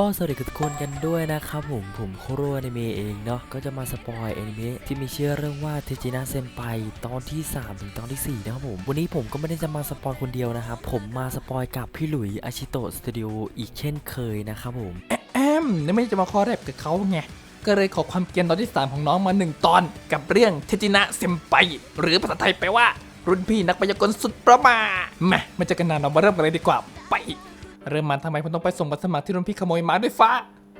ก็สวัสดีทุกคนกันด้วยนะครับผมผมโคโรอนิเมะเองเนาะก็จะมาสปอยอนิเมะที่มีชื่อเรื่องว่าเทจินะเซมไปตอนที่ 3 ถึงตอนที่ 4 นะครับผม วันนี้ผมก็ไม่ได้จะมาสปอยคนเดียวนะครับ ผมมาสปอยกับพี่หลุยอาชิโตะสตูดิโออีกเช่นเคยนะครับผม แอมนี่ไม่ได้จะมาคอแรบกับเขาไง ก็เลยขอความเกรียนตอนที่ 3 ของน้องมา 1 ตอน กับเรื่องเทจินะเซมไปหรือภาษาไทยแปลว่า รุ่นพี่นักพยากรณ์สุดประมามาไม่เจะกันนานเรามาเริ่มกันเลยดีกว่าไป เริ่มมาทำไมผมต้องไปส่งบัตรสมัครที่รุ่นพี่ขโมยมาด้วยฟ้า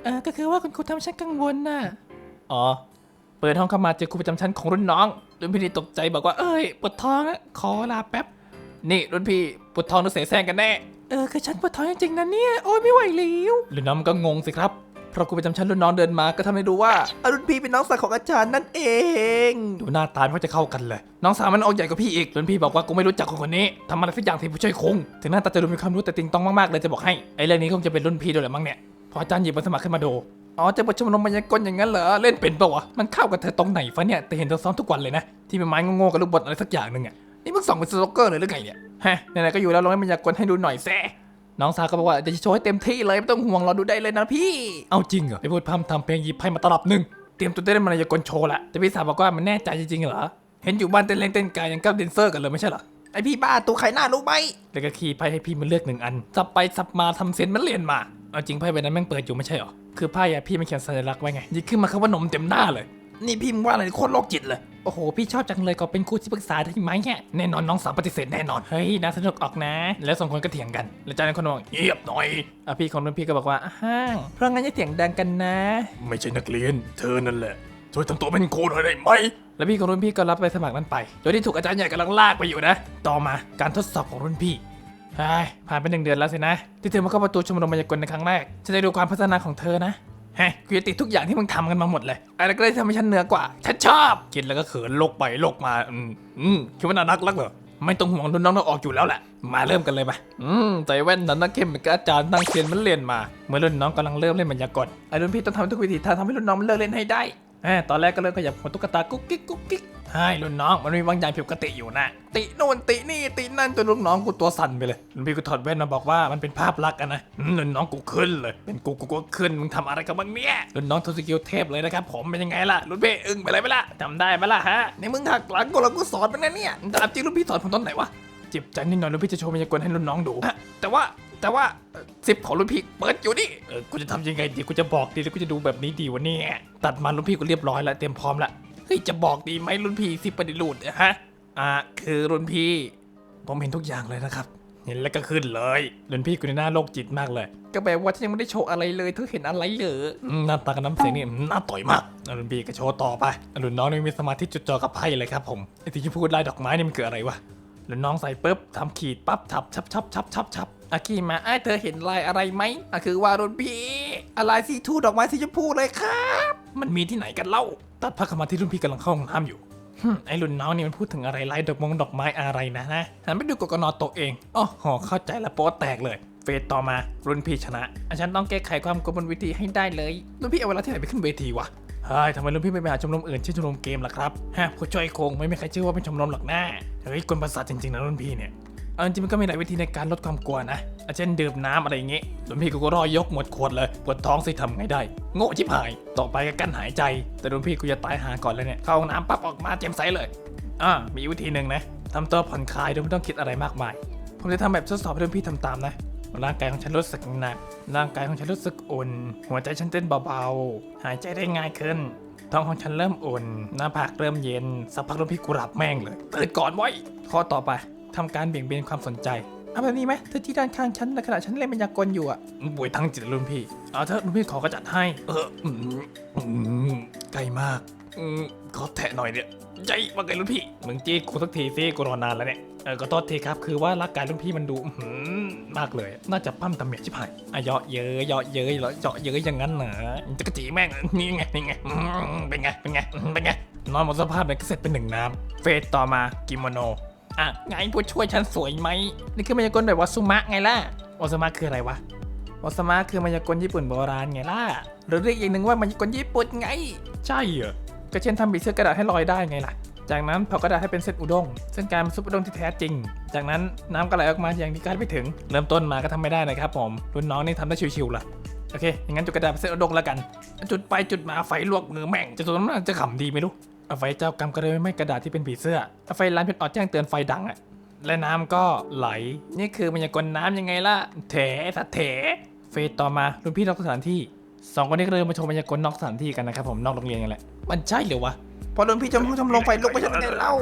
เออ ก็คือว่าคุณครูทำให้ฉันกังวลน่ะ อ๋อ เปิดห้องเข้ามาเจอครูประจำชั้นของรุ่นน้อง รุ่นพี่นี่ตกใจบอกว่า เอ้ย ปวดท้องนะขอลาแป๊บ นี่รุ่นพี่ปวดท้องหรือเสแสร้งกันแน่ เออ คือฉันปวดท้องจริงๆนะเนี่ย โอ้ยไม่ไหวแล้วรุ่นน้องมันก็งงสิครับ เพราะครูประจำชั้นรุ่นน้องเดินมาก็ทำให้รู้ว่าอรุ่นพี่เป็นน้องสาวของอาจารย์นั่นเอง ดูหน้าตาไม่ค่อยจะเข้ากันเลย น้องสาวมันออกใหญ่กว่าพี่อีกรุ่นพี่บอกว่ากูไม่รู้จักคนคนนี้ทำอะไรสักอย่างที่ผู้ช่วยคงถึงหน้าตาจะดูมีความรู้แต่ติงต้องมากๆเลยจะบอกให้ไอ้เรื่องนี้คงจะเป็นรุ่นพี่ด้วยแหละมั้งเนี่ยพออาจารย์หยิบมาสมัครขึ้นมาดูอ๋อจะบทชมรมมายากลอย่างนั้นเหรอเล่นเป็นปล่าวะมันเข้ากับเธอตรงไหนฟะเนี่ยแต่เห็นเธอซ้อมทุกวันเลยนะที่เป็นไม้โง่ๆกับลูกบอลอะไรสักอย่างหนึ่งอะนี่มึงส่องเป็นสโลกเกอร์เลยหรือไงเนี่ยฮะไหนๆก็อยู่แล้วลองให้มายากลให้ดูหน่อยแซ น้องสาวก็บอกว่าจะโชว์ให้เต็มที่เลยไม่ต้องห่วงรอดูได้เลยนะพี่ เอาจริงเหรอไปพูดพร่ำทำเพลงหยิบไพ่มาตลับหนึ่งเตรียมตัวได้เล่นมายากลโชว์ละแต่พี่สาวบอกว่ามันแน่ใจจริงๆเหรอเห็นอยู่บ้านเต้นเล่นเต้นกายยังกับเดนเซอร์กันเลยไม่ใช่เหรอไอพี่บ้าตัวใครหน้ารู้ไหมแล้วก็ขี่ไพ่ให้พี่มันเลือกหนึ่งอันสับไปสับมาทำเซนมันเรียนมาเอาจริงไพ่ใบนั้นแม่งเปิดอยู่ไม่ใช่เหรอคือไพ่อะพี่มันเขียนสัญลักษณ์ไว้ไงยิงขึ้นมาคำว่านมเต็มหน้าเลย นี่พี่มึงว่าอะไรโคตรโรคจิตเลย โอ้โห พี่ชอบจังเลยก็เป็นครูที่ปรึกษาได้ไหมเนี่ยแน่นอนน้องสาวปฏิเสธแน่นอน เฮ้ยน่าสนุกออกนะ แล้วสองคนก็เถียงกัน แล้วจากนั้นคนบอกเงียบหน่อยอะพี่ของรุ่นพี่ก็บอกว่าอ้าวเพราะงั้นอย่าเถียงดังกันนะ ไม่ใช่นักเรียน เธอนั่นแหละช่วยทำตัวเป็นครูหน่อยได้ไหม แล้วพี่ของรุ่นพี่ก็รับใบสมัครนั้นไปโดยที่ถูกอาจารย์ใหญ่กำลังลากไปอยู่นะ ต่อมาการทดสอบของรุ่นพี่ใช่ผ่านไปหนึ่งเดือนแล้วสินะ ที่เธอมาเข้าประตูชมรมมายากลในครั้งแรกฉันได้ดูความพัฒนาของเธอนะ ฮะกูจะติดทุกอย่างที่มึงทำกันมาหมดเลยอะไรก็ได้ที่ทำให้ฉันเหนือกว่า ฉันชอบ กินแล้วก็เขินโลกไปโลกมา อืมอืมคิดว่าน่ารักลักเหรอ ไม่ต้องห่วงรุ่นน้องต้องออกอยู่แล้วแหละ มาเริ่มกันเลยปะอืมใส่แว่นนั้นนักเข้มเหมือนกับอาจารย์นั่งเขียนมันเรียนมา เมื่อรุ่นน้องกำลังเริ่มเล่นมายากลไอ้รุ่นพี่ต้องทำทุกวิธีทางทำให้รุ่นน้องมันเลิกเล่นให้ได้แหม ตอนแรกก็เริ่มขยับหัวตุ๊กตากุ๊กกิ๊กกุ๊กกิ๊กใช่รุ่นน้องมันมีบางอย่างผิดปกติอยู่นะ ติโน่นตินี่ตินั่นจนรุ่นน้องกูตัวสั่นไปเลยรุ่นพี่กูถอดแว่นมาบอกว่ามันเป็นภาพลักษณ์นะอืมรุ่นน้องกูขึ้นเลย เป็นกูกูก็ขึ้นมึงทำอะไรกับมึงเนี่ยรุ่นน้องทศกิลเทพเลยนะครับผมเป็นยังไงล่ะรุ่นพี่อึ้งไปเลยไหมล่ะจำได้ไหมล่ะฮะในมึงหักหลังกูแล้วกูสอนมันะเนี่ยถามจริงรุ่นพี่สอนผมตอนไหนวะเจ็บใจนิดหน่อยรุ่นพี่จะโชว์มายากลให้รุ่นน้องดู แต่ว่า แต่ว่าซิปของรุ่นพี่เปิดอยู่นี่เออกูจะทำยังไงดีกูจะบอกดีหรือกูจะดูแบบนี้ดีวะเนี่ยตัดมารุ่นพี่กูเรียบร้อยแล้วเตรียมพร้อมแล้วเฮ้ยจะบอกดีไหมรุ่นพี่ซิปปฏิรูดเนี่ยฮะอ่าคือรุ่นพี่ผมเห็นทุกอย่างเลยนะครับ เห็นแล้วก็ขึ้นเลยรุ่นพี่กูในหน้าโรคจิตมากเลย ก็แปลว่าฉันยังไม่ได้โชว์อะไรเลยเธอเห็นอะไรเหรออืมหน้าตากับน้ำเสียงนี่อืมน่าต่อยมากอะรุ่นพี่ก็โชว์ต่อไปอะรุ่นน้องนี่มีสมาธิจดจ่อกับไพ่เลยครับผมไอ้ที่พูดลายดอกไม้นี่มันคืออะไรวะแล้วน้องใส่ปุ๊บทำขีดปั๊บทับชับชับชับชับชับ อากีมาไอ้ายเธอเห็นลายอะไรไหมอะคือว่ารุ่นพี่อะไรสีทูดอกไม้สีชมพูเลยครับ มันมีที่ไหนกันเล่า ตัดภาพเข้ามาที่รุ่นพี่กำลังเข้าห้องน้ำอยู่ฮึ่มไอ้รุ่นน้องนี่มันพูดถึงอะไรลายดอกมงดอกไม้อะไรนะนะหันไปดูกกนตัวเองอ๋อหอเข้าใจแล้วโป๊ะแตกเลยเฟสต่อมารุ่นพี่ชนะอาจารย์ต้องแก้ไขความกลบนเวทีให้ได้เลย รุ่นพี่เอาเวลาที่ไหนไปขึ้นเวทีวะเฮ้ยทำไมรุ่นพี่ไม่ไปหาชมรมอื่นเช่นชมรมเกมล่ะครับฮะผู้ช่วยคงไม่มีใครเชื่อว่าเป็นชมรมหรอกแน่เฮ้ยกวนประสาทจริงๆนะรุ่นพี่เนี่ย เอาจริงมันก็มีหลายวิธีในการลดความกลัวนะ เช่นดื่มน้ำอะไรอย่างงี้รุ่นพี่กูก็รอยยกหมดขวดเลย ปวดท้องสิทำไงได้ โง่ชิบหาย ต่อไปก็กั้นหายใจ แต่รุ่นพี่กูจะตายหาก่อนเลยเนี่ย เข้าห้องน้ำปั๊บออกมาเจ็มใสเลย อ่า มีวิธีหนึ่งนะทำตัวผ่อนคลายโดยไม่ต้องคิดอะไรมากมาย ผมจะทำแบบทดสอบให้รุ่นพี่ทำตามนะ ร่างกายของฉันรู้สึกหนัก ร่างกายของฉันรู้สึกอุ่น หัวใจฉันเต้นเบาๆ หายใจได้ง่ายขึ้นท้องของฉันเริ่มอุ่น หน้าผากเริ่มเย็น สักพักรุ่นพี่กูรับแม่งเลยตื่นก่อนไว้ ข้อต่อไป ทำการเบี่ยงเบนความสนใจเอาแบบนี้ไหมเธอที่ด้านข้างฉันในขณะฉันเล่นมายากลอยู่อะป่วยทั้งจิตรุ่นพี่เอาเถอะรุ่นพี่ขอก็จัดให้ เอออืมอืมใกล้มากอืมขอแทะหน่อยเนี่ยใจว่าไงรุ่นพี่มึงจี้กูสักทีสิกูรอนานแล้วเนี่ยเออก็โทษทีครับคือว่าร่างกายรุ่นพี่มันดูอื้อหือมากเลย น่าจะปั้มตำเหมียชิบหายอะเยาะเยอะเยาะเยอะเหรอเจาะเยอะอย่างนั้นเหรอจะกระจีแม่งนี่ไงนี่ไงอืมเป็นไงเป็นไงอืมเป็นไงนอนหมดสภาพเลยก็เสร็จเป็นหนึ่งน้ำเฟสต่อมากิโมโน อะไงผู้ช่วยฉันสวยไหมนี่คือมายากลแบบวาซุมะไงล่ะวาซุมะคืออะไรวะวาซุมะคือมายากลญี่ปุ่นโบราณไงล่ะหรือเรียกอีกหนึ่งว่ามายากลญี่ปุ่นไง ใช่เหรอก็เช่นทำบีเสื้อกระดาษให้ลอยได้ไงล่ะ จากนั้นเผากระดาษให้เป็นเส้นอุด้งซึ่งกลายเป็นซุปอุด้งที่แท้จริง จากนั้นน้ำก็ไหลออกมาอย่างที่คาดไม่ถึง เริ่มต้นมาก็ทำไม่ได้นะครับผมรุ่นน้องนี่ทำได้ชิวๆล่ะโอเคอย่างนั้นจุดกระดาษเป็นเส้นอุดงแล้วกัน จุดไปจุดมาไฟลวกมือแม่งจะตัวนั้นจะขำดีไม่รู้ เอาไฟเจ้ากรรมก็เลยไม่กระดาษที่เป็นผีเสื้อเอาไฟร้านเพชรออดแจ้งเตือนไฟดังอะและน้ำก็ไหล นี่คือมันยากลน้ำยังไงล่ะเถสัตว์เถเฟสต่อมารุ่นพี่นอกสถานที่สองคนนี้ก็เลยมาชมมายากลนอกสถานที่กันนะครับผมนอกโรงเรียนกันแหละมันใช่หรือวะพอรุ่นพี่จมห้องจมลงไฟลุกไปจะไงเล่า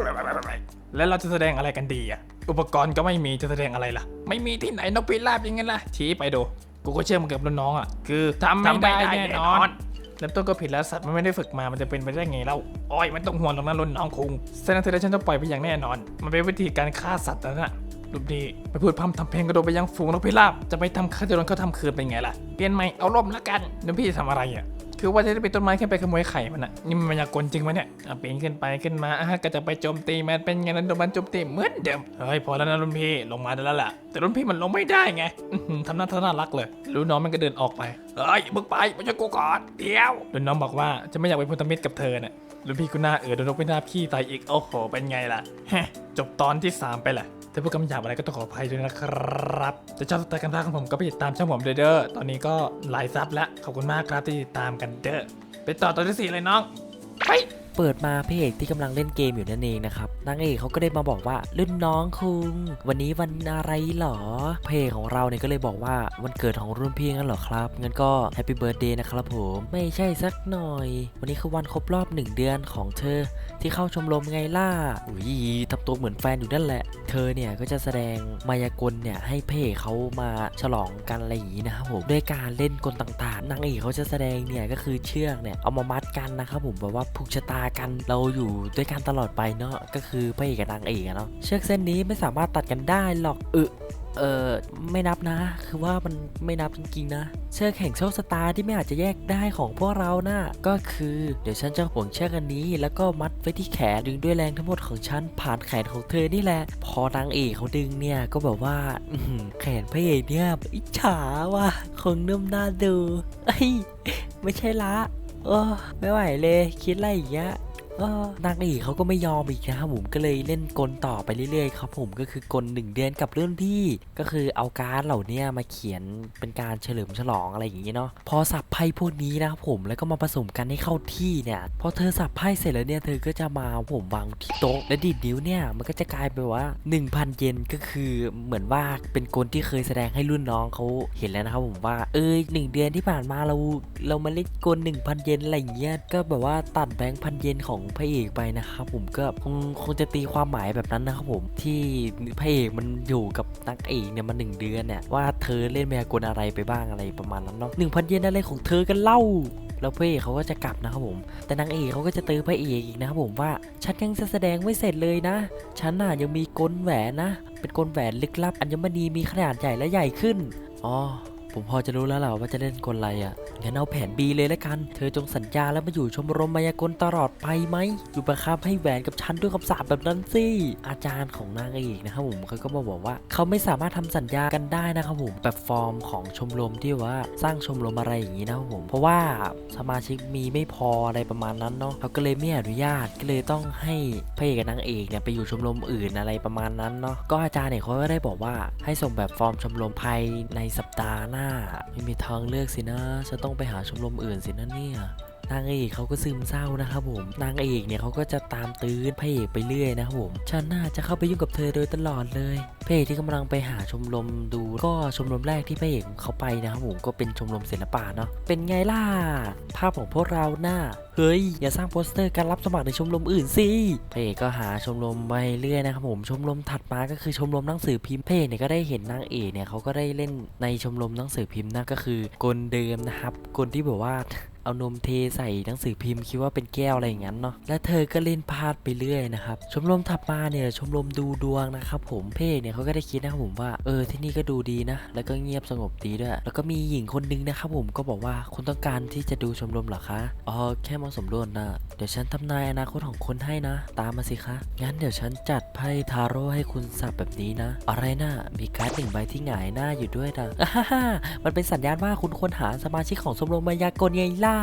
แล้วเราจะแสดงอะไรกันดีอะอุปกรณ์ก็ไม่มีจะแสดงอะไรล่ะ ไม่มีที่ไหนนกพิราบยังไงล่ะชี้ไปดูกูก็เชื่อมึงกับรุ่นน้องอะคือทำไม่ได้แน่นอน เริ่มต้นก็ผิดแล้วสัตว์มันไม่ได้ฝึกมา มันจะเป็นไปได้ไงเล่าอ้อยมันต้องห่วงตรงนั้นล้นน้องคุงเซนเทอและฉันจะปล่อยไปอย่างแน่นอน มันเป็นวิธีการฆ่าสัตว์นะน่ะรูปดีไปพูดพร่ำทำเพลงกระโดดไปยังฝูงนกพิราบ จะไปทำข้าจะโดนเขาทำคืนเป็นไงล่ะ เปลี่ยนใหม่เอาล่มละกันแล้วพี่จะทำอะไรอะ คือว่าจะได้ไปนต้นไม้ขึ้นไปขโมยไข่มันอะนี่มันมายากลจริงไหมเนี่ยอะปีนขึ้นไปขึ้นมาอะก็จะไปโจมตีมันเป็นไงนั้นโดนมันโจมตีเหมือนเดิมเฮ้ยพอแล้วนะรุ่นพี่ลงมาได้แล้วล่ะ แต่รุ่นพี่มันลงไม่ได้ไงอื้อหือทำหน้าท่าน่ารักเลยรู้น้องมันก็เดินออกไปเฮ้ยมึงไปม่ใช่กูก่อนเดี๋ยวรุ่นน้องบอกว่าจะไม่อยากเป็นพันธมิตรกับเธอน่ะรุ่นพี่กูหน้าเออโดนนกพิราบขี้ตายอีกโอ้โหเป็นไงล่ะ ฮะจบตอนที่ 3 ไปแหละ ถ้าพูดคำหยาบอะไรก็ต้องขออภัยด้วยนะครับจะชอบสไตล์การพากย์ของผมก็ไปติดตามช่องผมเด้เด้อตอนนี้ก็หลายซับแล้ว ขอบคุณมากครับที่ติดตามกันเด้อไปต่อตอนที่สี่เลยน้องไป เปิดมาพระเอกที่กำลังเล่นเกมอยู่นั่นเองนะครับนางเอกเขาก็ได้มาบอกว่ารุ่นน้องคุงวันนี้วันอะไรหรอพระเอกของเราเนี่ยก็เลยบอกว่าวันเกิดของรุ่นพี่งั้นเหรอครับงั้นก็แฮปปี้เบิร์ดเดย์นะครับผมไม่ใช่สักหน่อย วันนี้คือวันครบรอบหนึ่งเดือนของเธอ ที่เข้าชมรมไงล่ะอุ้ยทำตัวเหมือนแฟนอยู่นั่นแหละ เธอเนี่ยก็จะแสดงมายากลเนี่ยให้พเอกเขามาฉลองกันอะไรอย่างนี้นะครับผมด้วยการเล่นกลต่างๆนางเอกเขาจะแสดงเนี่ยก็คือเชือกเนี่ยเอามามัดกันนะครับผมแบบว่าผูกชะตากันเราอยู่ด้วยกันตลอดไปเนาะก็คือพระเอกกับนางเอกเนาะเชือกเส้นนี้ไม่สามารถตัดกันได้หรอกเออเออไม่นับนะ คือว่ามันไม่นับจริงๆนะ เชือกแห่งโชคชะตาที่ไม่อาจจะแยกได้ของพวกเรานะ่ะก็คือ เดี๋ยวฉันจะห่วงเชือกอันนี้ แล้วก็มัดไว้ที่แขนดึงด้วยแรงทั้งหมดของฉันผ่านแขนของเธอนี่แหละ พอนางเอกเขาดึงเนี่ยก็แบบว่าแขนพระเอกเนี่ยอิจฉาว่ะคงนุ่มน่าดูเอ้ยไม่ใช่ละ เออไม่ไหวเลย คิดอะไรอย่างเงี้ย เออนางเอกเขาก็ไม่ยอมอีกนะครับผมก็เลยเล่นกลต่อไปเรื่อยๆครับผมก็คือกลหนึ่งเดือนกับเรื่องพี่ ก็คือเอาการ์ดเหล่านี้มาเขียนเป็นการเฉลิมฉลองอะไรอย่างงี้เนาะพอสับไพ่พวกนี้นะครับผมแล้วก็มาผสมกันให้เข้าที่เนี่ยพอเธอสับไพ่เสร็จแล้วเนี่ยเธอก็จะมาผมวางที่โต๊ะและดีดนิ้วเนี่ยมันก็จะกลายเป็นว่า 1,000 เยนก็คือเหมือนว่าเป็นกลที่เคยแสดงให้รุ่นน้องเขาเห็นแล้วนะครับผมว่าเอ้ยหนึ่งเดือนที่ผ่านมาเราเรามาเล่นกล1,000 เยนอะไรอย่างเงี้ยก็แบบว่าตัดแบงค์พันเยนของพระเอกไปนะครับผมก็คงคงจะตีความหมายแบบนั้นนะครับผมที่พระเอกมันอยู่กับนางเอกเนี่ยมาหนึ่งเดือนเนี่ยว่าเธอเล่นมายากลอะไรไปบ้างอะไรประมาณนั้นเนาะหนึ่งพันเยนอะไรของเธอกันเล่าแล้วพระเอกเขาก็จะกลับนะครับผม แต่นางเอกเขาก็จะเตือนพระเอกอีกนะครับผมว่าฉันยังจะแสดงไม่เสร็จเลยนะ ฉันน่ะยังมีกลแหวนนะ เป็นกลแหวนลึกลับอัญมณีมีขนาดใหญ่และใหญ่ขึ้น อ๋อ ผมพอจะรู้แล้วแหละว่าจะเล่นกลอะไรอะ งั้นเอาแผน B เลยแล้วกัน เธอจงสัญญาแล้วมาอยู่ชมรมมายากลตลอดไปไหม อยู่ประคับให้แหวนกับฉันด้วยคำสาปแบบนั้นสิ อาจารย์ของนางเอกนะครับผมเขาก็มาบอกว่า เขาไม่สามารถทำสัญญากันได้นะครับผมแบบฟอร์มของชมรมที่ว่าสร้างชมรมอะไรอย่างนี้นะครับผม เพราะว่าสมาชิกมีไม่พออะไรประมาณนั้นเนาะเขาก็เลยไม่อนุญาตก็เลยต้องให้พระเอกกับนางเอกเนี่ยไปอยู่ชมรมอื่นอะไรประมาณนั้นเนาะก็อาจารย์เนี่ยเขาก็ได้บอกว่าให้ส่งแบบฟอร์มชมรมภายในสัปดาห์หน้าไม่มีทางเลือกสินะ จะต้องไปหาชมรมอื่นสินะเนี่ย นางเอกเขาก็ซึมเศร้านะครับผม นางเอกเนี่ยเขาก็จะตามตื้นพระเอกไปเรื่อยนะครับผมฉันน่าจะเข้าไปยุ่งกับเธอโดยตลอดเลยพระเอกที่กำลังไปหาชมรมดู ก็ชมรมแรกที่พระเอกเขาไปนะครับผมก็เป็นชมรมศิลปะเนาะเป็นไงล่ะภาพของพวกเราหน้าเฮ้ย อย่าสร้างโปสเตอร์การรับสมัครในชมรมอื่นสิพระเอกก็หาชมรมไปเรื่อยนะครับผมชมรมถัดมาก็คือชมรมหนังสือพิมพ์พเอกเนี่ยก็ได้เห็นนางเอกเนี่ยเขาก็ได้เล่นในชมรมหนังสือพิมพ์นะก็คือกลเดิมนะครับกลที่แบบว่า เอานมเทใส่หนังสือพิมพ์คิดว่าเป็นแก้วอะไรอย่างนั้นเนาะและเธอก็เล่นพลาดไปเรื่อยนะครับชมรมถัดมาเนี่ยชมรมดูดวงนะครับผมเพศเนี่ยเขาก็ได้คิดนะครับผมว่าเออที่นี่ก็ดูดีนะ แล้วก็เงียบสงบดีด้วย แล้วก็มีหญิงคนนึงนะครับผมก็บอกว่าคุณต้องการที่จะดูชมรมเหรอคะอ๋อแค่มาสำรวจนะเดี๋ยวฉันทำนายอนาคตของคนให้นะ ตามมาสิคะงั้นเดี๋ยวฉันจัดไพ่ทาโร่ให้คุณสับแบบนี้นะ อะไรนะมีการ์ดหนึ่งใบที่หงายหน้าอยู่ด้วยนะฮ่าฮ่ามันเป็นสัญญาณว่าคุณควรหาสมาชิกของชมรมมายากลไงล่ะ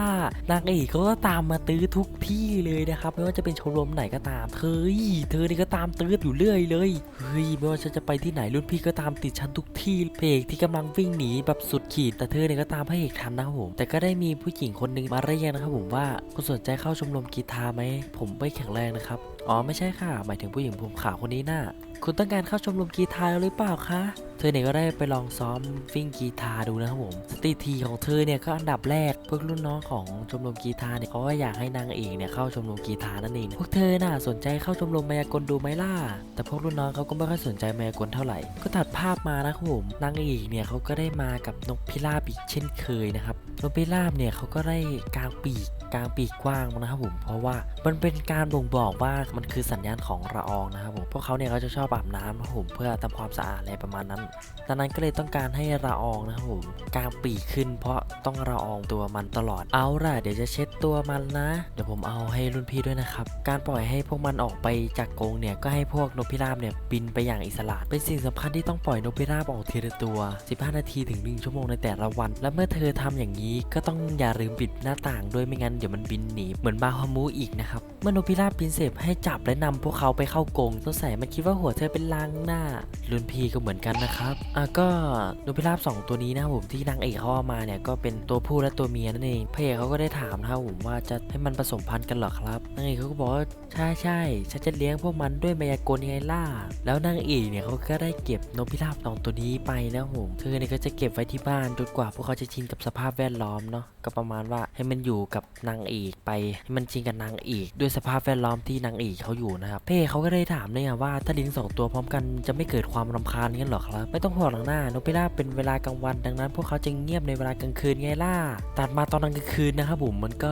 นางเอกเขาก็ตามมาตื้อทุกที่เลยนะครับ ไม่ว่าจะเป็นชมรมไหนก็ตามเฮ้ยเธอนี่ก็ตามตื้ออยู่เรื่อยเลยเฮ้ยไม่ว่าฉันจะไปที่ไหนรุ่นพี่ก็ตามติดฉันทุกที่พระเอกที่กำลังวิ่งหนีแบบสุดขีดแต่เธอเนี่ยก็ตามพระเอกทันนะครับผมแต่ก็ได้มีผู้หญิงคนหนึงมาเรียกนะครับผมว่าคุณสนใจเข้าชมรมกีฬาร์ไหมผมไม่แข็งแรงนะครับอ๋อไม่ใช่ค่ะ หมายถึงผู้หญิงผมขาวคนนี้น่ะคุณต้องการเข้าชมรมกีฬาร์หรือเปล่าคะ ธอเนี่ยก็ได้ไปลองซ้อมวิ่งกีตาร์ดูนะครับผมสตรีทีของเธอเนี่ยก็อันดับแรกพวกรุ่นน้องของชมรมกีตาร์เนี่ยเขาก็อยากให้นางเอกเนี่ยเข้าชมรมกีตาร์นั่นเองพวกเธอน่ะสนใจเข้าชมรมมายากลดูไหมล่ะแต่พวกรุ่นน้องเขาก็ไม่ค่อยสนใจมายากลเท่าไหร่ ก็ตัดภาพมานะครับผมนางเอกเนี่ยเขาก็ได้มากับนกพิราบอีกเช่นเคยนะครับนกพิราบเนี่ยเขาก็ได้กางปีกกางปีกกว้างนะครับผม เพราะว่ามันเป็นการบ่งบอกว่ามันคือสัญญาณของละอองนะครับผม พวกเขาเนี่ยเขาจะชอบอาบน้ำนะครับผมเพื่อทำความสะอาดอะไรประมาณนั้นดังนั้นก็เลยต้องการให้ละอองนะครับผมกางปีกขึ้น เพราะต้องละอองตัวมันตลอด เอาล่ะ เดี๋ยวจะเช็ดตัวมันนะ เดี๋ยวผมเอาให้รุ่นพี่ด้วยนะครับ การปล่อยให้พวกมันออกไปจากกรงเนี่ย ก็ให้พวกนกพิราบเนี่ยบินไปอย่างอิสระ เป็นสิ่งสำคัญที่ต้องปล่อยนกพิราบออกทีละตัว 15 นาทีถึง 1 ชั่วโมงในแต่ละวัน และเมื่อเธอทำอย่างนี้ก็ต้องอย่าลืมปิดหน้าต่างด้วยไม่งั้นเดี๋ยวมันบินหนีเหมือนบาฮามูอีกนะครับ เมื่อนกพิราบบินเสร็จให้จับและนำพวกเขาไปเข้ากรงสงสัยมันคิดว่าหัวเธอเป็นลางหน้า รุ่นพี่ก็เหมือนกันนะครับอะก็นกพิราบสองตัวนี้นะครับผมที่นางเอกเขาเอามาเนี่ยก็เป็นตัวผู้และตัวเมียนั่นเองพระเอกเขาก็ได้ถามนะครับผมว่าจะให้มันผสมพันธุ์กันหรอครับนางเอกเขาก็บอกว่าใช่ใช่ฉันจะเลี้ยงพวกมันด้วยมายากลยังไงล่ะแล้วนางเอกเนี่ยเขาก็ได้เก็บนกพิราบสองตัวนี้ไปนะครับผมเธอเนี่ยก็จะเก็บไว้ที่บ้านจนกว่าพวกเขาจะชินกับสภาพแวดล้อมเนาะก็ประมาณว่าให้มันอยู่กับนางเอกไปให้มันชินกับนางเอกด้วยสภาพแวดล้อมที่นางเอกเขาอยู่นะครับพระเอกเขาก็ได้ถามเนี่ยว่าถ้าเลี้ยงสองตัวพร้อมกันจะไม่เกิดความรำคาญงั้นหรอครับไม่ต้องห่วงหลังหน้านกพิราบเป็นเวลากลางวัน ดังนั้น พวกเขาจะเงียบในเวลากลางคืนไงล่ะตัดมาตอนกลางคืนนะครับผมมันก็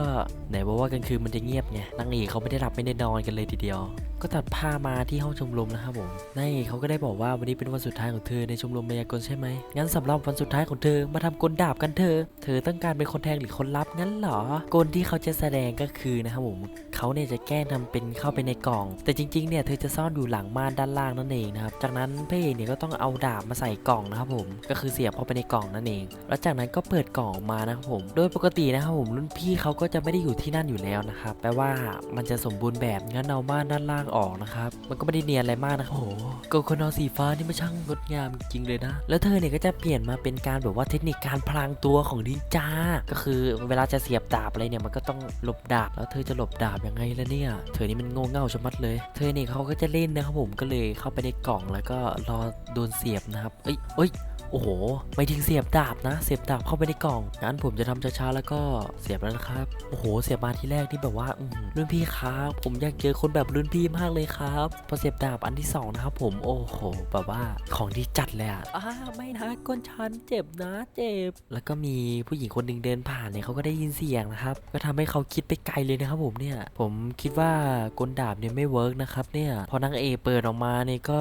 ไหนบอกว่ากลางคืนมันจะเงียบไงนางเอกเขาไม่ได้หลับไม่ได้นอนกันเลยทีเดียว ก็ตัดผ้ามาที่ห้องชมรมนะครับผมนเขาก็ได้บอกว่าวันนี้เป็นวันสุดท้ายของเธอในชมรมมายากลใช่ไหมงั้นสำหรับวันสุดท้ายของเธอมาทำกลดาบกันเธอะเธอต้องการเป็นคนแทงหรือคนรับงั้นเหรอกลที่เขาจะแสดงก็คือนะครับผมเขาเนี่ยจะแกล้งทำเป็นเข้าไปในกล่อง แต่จริงๆเนี่ยเธอจะซ่อนอยู่หลังม่านด้านล่างนั่นเองนะครับจากนั้นพระเอกเนี่ยก็ต้องเอาดาบมาใส่กล่องนะครับผมก็คือเสียบเข้าไปในกล่องนั่นเอง แล้วจากนั้นก็เปิดกล่องออกมานะครับผม โดยปกตินะครับผมรุ่นพี่เขาก็จะไม่ได้อยู่ที่นั่นอยู่แล้วนะครับแปลว่ามันจะสมบูรณ์แบบงั้นเอาม่านด้านล่างออกนะครับ มันก็ไม่ได้เนียนอะไรมากนะครับโอ้โหโกโคโนสีฟ้านี่มันช่างงดงามจริงเลยนะ แล้วเธอเนี่ยก็จะเปลี่ยนมาเป็นการแบบว่าเทคนิคการพลางตัวของนินจา ก็คือเวลาจะเสียบดาบอะไรเนี่ยมันก็ต้องหลบดาบ แล้วเธอจะหลบดาบยังไงล่ะเนี่ย เธอนี่มันโง่เง่าชะมัดเลย เธอเนี่ยเขาก็จะเล่นนะครับผม ก็เลยเข้าไปในกล่องแล้วก็รอโดนเสียบนะครับ เอ้ยเอ้ย โอ้โหไม่ถึงเสียบดาบนะ เสียบดาบเข้าไปในกล่อง งั้นผมจะทำช้าๆแล้วก็เสียบแล้วนะครับ โอ้โห เสียบมาที่แรกที่แบบว่าอืมรุ่นพี่ครับผมอยากเจอคนแบบรุ่นพี่มากเลยครับพอเสียบดาบอันที่สองนะครับผมโอ้โหแบบว่าของที่จัดเลยอะอ้าไม่นะก้นฉันเจ็บนะเจ็บ แล้วก็มีผู้หญิงคนหนึ่งเดินผ่านเนี่ยเขาก็ได้ยินเสียงนะครับ ก็ทำให้เขาคิดไปไกลเลยนะครับผมเนี่ย ผมคิดว่ากลดาบเนี่ยไม่เวิร์กนะครับเนี่ยพอนางเอกเปิดออกมาเนี่ยก็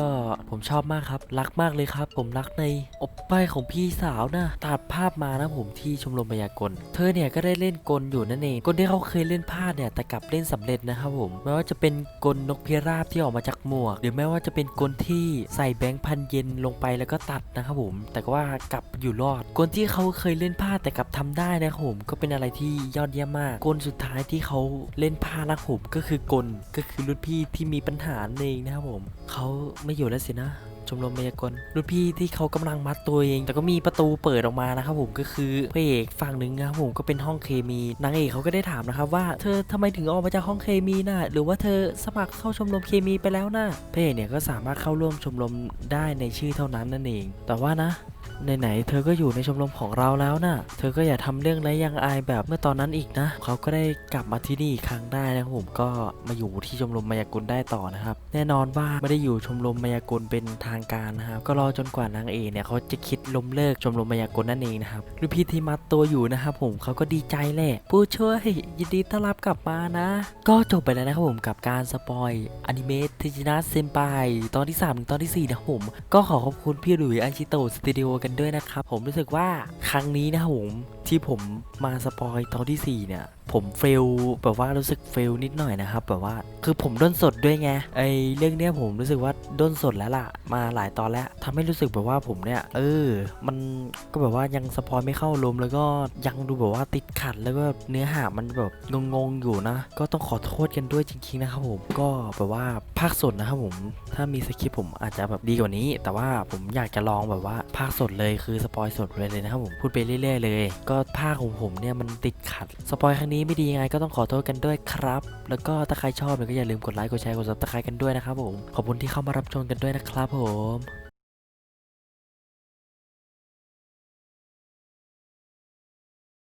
ผมชอบมากครับรักมากเลยครับ ผมรักในอบไปของพี่สาวนะตัดภาพมานะผมที่ชมรมพยากล เธอเนี่ยก็ได้เล่นกลอยู่นั่นเองกลที่เขาเคยเล่นพลาดเนี่ยแต่กลับเล่นสำเร็จนะครับผมไม่ว่าจะเป็นกลนกพิราบที่ออกมาจากหมวก หรือแม้ว่าจะเป็นกลที่ใส่แบงค์พันเยนลงไปแล้วก็ตัดนะครับผม แต่ว่ากลับอยู่รอดกลที่เขาเคยเล่นพลาดแต่กลับทำได้นะครับผมก็เป็นอะไรที่ยอดเยี่ยมมากกลสุดท้ายที่เขาเล่นพลาดนะครับผมก็คือกลก็คือรุ่นพี่ที่มีปัญหานั่นเองนะครับผมเขาไม่อยู่แล้วสินะ ชมรมมายากลรุ่นพี่ที่เขากำลังมัดตัวเอง แต่ก็มีประตูเปิดออกมานะครับผมก็คือพระเอกฝั่งหนึ่งนะครับผมก็เป็นห้องเคมีนางเอกเขาก็ได้ถามนะครับว่าเธอทำไมถึงออกมาจากห้องเคมีน่ะหรือว่าเธอสมัครเข้าชมรมเคมีไปแล้วน่ะพระเอกเนี่ยก็สามารถเข้าร่วมชมรมได้ในชื่อเท่านั้นนั่นเอง แต่ว่านะไหนๆเธอก็อยู่ในชมรมของเราแล้วนะ่ะ เธอก็อย่าทำเรื่องไร้ยังอายแบบเมื่อตอนนั้นอีกนะ เขาก็ได้กลับมาที่นี่อีกครั้งได้นะครับผมก็มาอยู่ที่ชมรมมายากลได้ต่อนะครับ แน่นอนว่าไม่ได้อยู่ชมรมมายากลเป็นทางการนะครับ ก็รอจนกว่านางเอกเนี่ยเขาจะคิดล้มเลิกชมรมมายากลนั่นเองนะครับรุ่นพี่ที่มัดตัวอยู่นะครับผมเขาก็ดีใจแหละ ผู้ช่วยยินดีต้อนรับกลับมานะ ก็จบไปแล้วนะครับผมกับการสปอยอนิเมะเทจินะเซมไปตอนที่3ถึงตอนที่4นะผมก็ขอขอบคุณพี่หลุยส์อันชิโตสตูดิโอกันด้วยนะครับผมรู้สึกว่าครั้งนี้นะผมที่ผมมาสปอยตอนที่ 4 เนี่ย ผมเฟลแบบว่ารู้สึกเฟลนิดหน่อยนะครับแบบว่าคือผมด้นสดด้วยไงไอเรื่องเนี้ยผมรู้สึกว่าด้นสดแล้วล่ะ มาหลายตอนแล้วทำให้รู้สึกแบบว่าผมเนี่ยเออ มันก็แบบว่ายังสปอยไม่เข้าลมแล้วก็ยังดูแบบว่าติดขัดแล้วก็เนื้อหามันแบบงงๆอยู่นะ ก็ต้องขอโทษกันด้วยจริงๆนะครับผมก็แบบว่าภาคสดนะครับผมถ้ามีสคริปต์ผมอาจจะแบบดีกว่านี้ แต่ว่าผมอยากจะลองแบบว่าภาคสดเลยคือสปอยสดเลยเลยนะครับผมพูดไปเรื่อยๆเลย ก็ภาคของผมเนี่ยมันติดขัดสปอยครั้งนี้นี้ไม่ดียังไงก็ต้องขอโทษกันด้วยครับ แล้วก็ถ้าใครชอบเนี่ยก็อย่าลืมกดไลค์กดแชร์กดซับสไครต์กันด้วยนะครับผมขอบคุณที่เข้ามารับชมกันด้วยนะครับผม